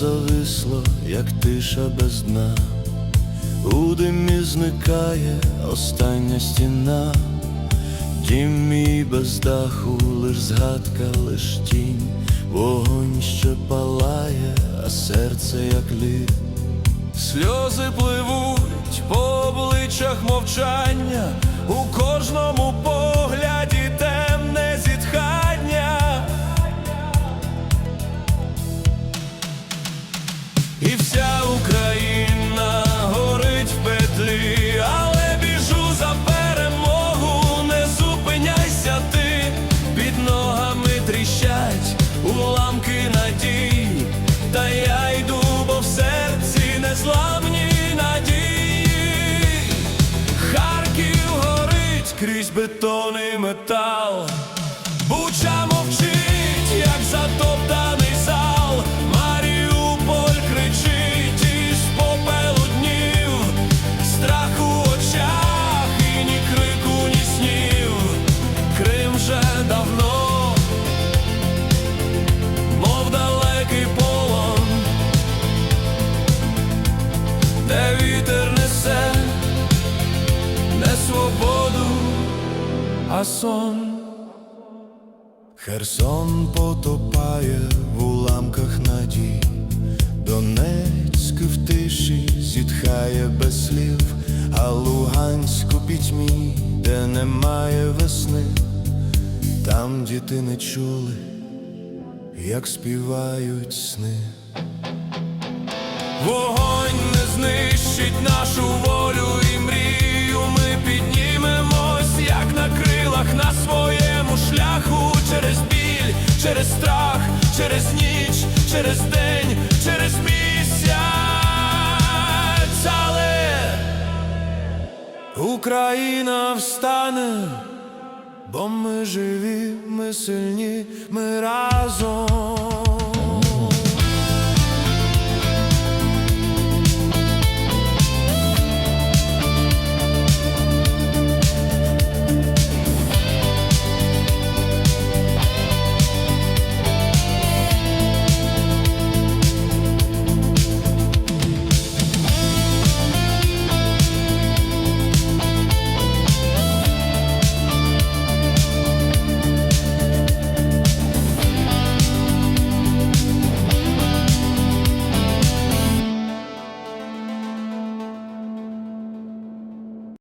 зависло, як тиша без дна, у димі зникає остання стіна, дім мій без даху, лиш згадка, лиш тінь, вогонь ще палає, а серце як лід. Сльози пливуть по обличчях мовчання, у кожному погляді І вся Україна горить в петлі, але біжу за перемогу, не зупиняйся ти, під ногами тріщать уламки надій, та я йду, бо в серці незламні надії. Харків горить крізь бетон і метал. Буча мовчить, вітер несе не свободу, а сон. Херсон потопає в уламках надій, Донецьк в тиші зітхає без слів, а Луганськ у пітьмі, де немає весни, там діти не чули, як співають сни. Вогонь знищить нашу волю і мрію. Ми піднімемось, як на крилах на своєму шляху, через біль, через страх, через ніч, через день, через місяць. Але Україна встане, бо ми живі, ми сильні, ми разом.